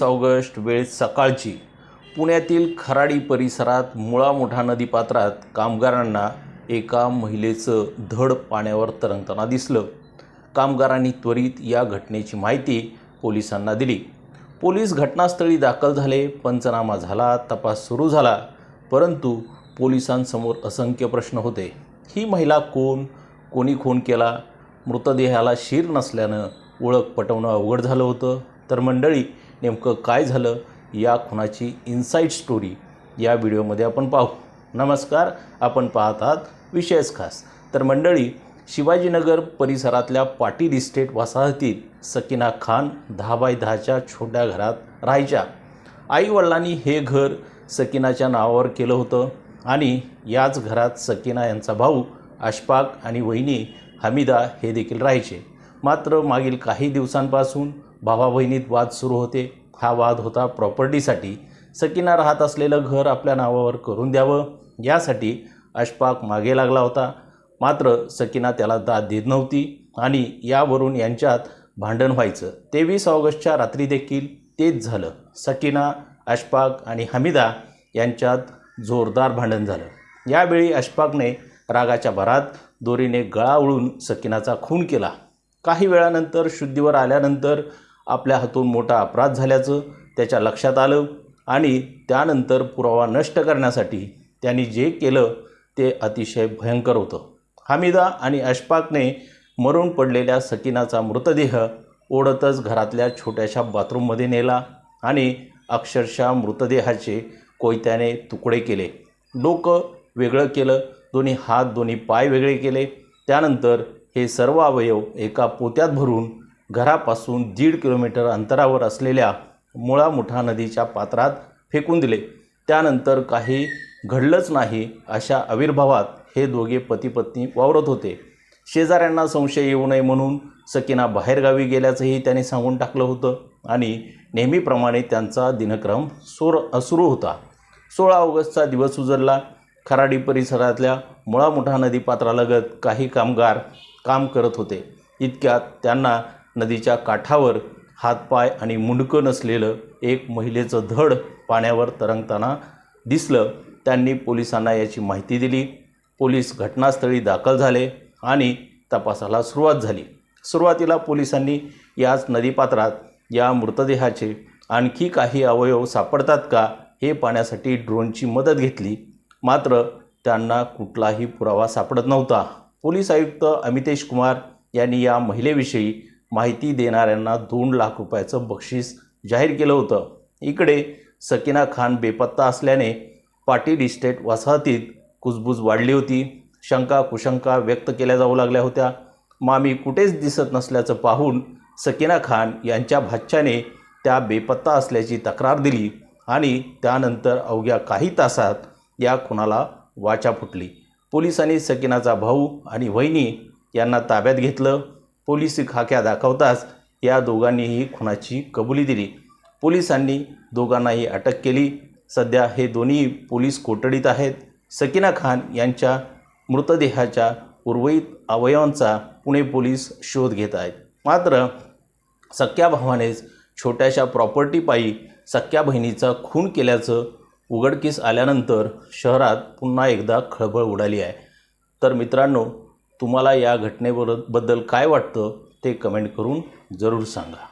तेवीस ऑगस्ट वेळ सकाळची. पुण्यातील खराडी परिसरात मुळामोठा नदीपात्रात कामगारांना एका महिलेचं धड पाण्यावर तरंगताना दिसलं. कामगारांनी त्वरित या घटनेची माहिती पोलिसांना दिली. पोलीस घटनास्थळी दाखल झाले पंचनामा झाला तपास सुरू झाला परंतु पोलिसांसमोर असंख्य प्रश्न होते. ही महिला कोण? कोणी खून केला? मृतदेहाला शीर नसल्यानं ओळख पटवणं अवघड झालं होतं. तर मंडळी नेमकं काय झालं या खुनाची इन्साईट स्टोरी या व्हिडिओमध्ये आपण पाहू. नमस्कार आपण पाहत आहात विशेष खास. तर मंडळी शिवाजीनगर परिसरातल्या पाटील इस्टेट वसाहतीत सकीना खान दहा बाय दहाच्या छोट्या घरात राहायच्या. आईवडिलांनी हे घर सकीनाच्या नावावर केलं होतं आणि याच घरात सकीना यांचा भाऊ अशफाक आणि वहिनी हमीदा हे देखील राहायचे. मात्र मागील काही दिवसांपासून भावा बहिणीत वाद सुरू होते. हा वाद होता प्रॉपर्टीसाठी. सकीना राहत असलेलं घर आपल्या नावावर करून द्यावं. यासाठी अशफाक मागे लागला होता. मात्र सकीना त्याला दाद देत नव्हती आणि यावरून यांच्यात भांडण व्हायचं. तेवीस ऑगस्टच्या रात्री देखील तेच झालं. सकीना अशफाक आणि हमीदा यांच्यात जोरदार भांडण झालं. यावेळी अशफाकने रागाच्या भरात दोरीने गळा उळून सकीनाचा खून केला. काही वेळानंतर शुद्धीवर आल्यानंतर आपल्या हातून मोठा अपराध झाल्याचं त्याच्या लक्षात आलं आणि त्यानंतर पुरावा नष्ट करण्यासाठी त्यांनी जे केलं ते अतिशय भयंकर होतं. हमीदा आणि अशफाकने मरून पडलेल्या सकीनाचा मृतदेह ओढतच घरातल्या छोट्याशा बाथरूममध्ये नेला आणि अक्षरशः मृतदेहाचे कोयत्याने तुकडे केले. डोकं वेगळं केलं दोन्ही हात दोन्ही पाय वेगळे केले. त्यानंतर हे सर्व अवयव एका पोत्यात भरून घरापासून दीड किलोमीटर अंतरावर असलेल्या मुळा मुठा नदीच्या पात्रात फेकून दिले. त्यानंतर काही घडलंच नाही अशा आविर्भावात हे दोघे पतीपत्नी वावरत होते. शेजाऱ्यांना संशय येऊ नये म्हणून सकीना बाहेरगावी गेल्याचंही त्यांनी सांगून टाकलं होतं आणि नेहमीप्रमाणे त्यांचा दिनक्रम सुर सुरू होता. सोळा ऑगस्टचा दिवस उजरला. खराडी परिसरातल्या मुळामुठा नदीपात्रालगत काही कामगार काम करत होते. इतक्यात त्यांना नदीच्या काठावर हातपाय आणि मुंडकं नसलेलं एक महिलेचं धड पाण्यावर तरंगताना दिसलं. त्यांनी पोलिसांना याची माहिती दिली. पोलीस घटनास्थळी दाखल झाले आणि तपासाला सुरुवात झाली. सुरुवातीला पोलिसांनी याच नदीपात्रात या मृतदेहाचे आणखी काही अवयव सापडतात का हे पाहण्यासाठी ड्रोनची मदत घेतली. मात्र त्यांना कुठलाही पुरावा सापडत नव्हता. पोलीस आयुक्त अमितेश कुमार यांनी या महिलेविषयी माहिती देणाऱ्यांना दोन लाख रुपयाचं बक्षीस जाहीर केलं होतं. इकडे सकीना खान बेपत्ता असल्याने पाटील इस्टेट वसाहतीत कुजबूज वाढली होती. शंका कुशंका व्यक्त केल्या जाऊ लागल्या होत्या. मामी कुठेच दिसत नसल्याचं पाहून सकीना खान यांच्या भाच्याने त्या बेपत्ता असल्याची तक्रार दिली आणि त्यानंतर अवघ्या काही तासात या खुनाला वाचा फुटली. पोलिसांनी सकीनाचा भाऊ आणि वहिनी यांना ताब्यात घेतलं. पोलिसी खाक्या दाखवताच या दोघांनीही खुनाची कबुली दिली. पोलिसांनी दोघांनाही अटक केली. सध्या हे दोन्ही पोलीस कोठडीत आहेत? सकीना खान यांच्या मृतदेहाच्या उर्वरित अवयवांचा पुणे पोलीस शोध घेत आहेत. मात्र सख्या भावानेच छोट्याशा प्रॉपर्टीपायी सख्या बहिणीचा खून केल्याचं उघडकीस आल्यानंतर शहरात पुन्हा एकदा खळबळ उडाली आहे. तर मित्रांनो तुम्हाला या घटनेबद्दल काय वाटतं ते कमेंट करून जरूर सांगा.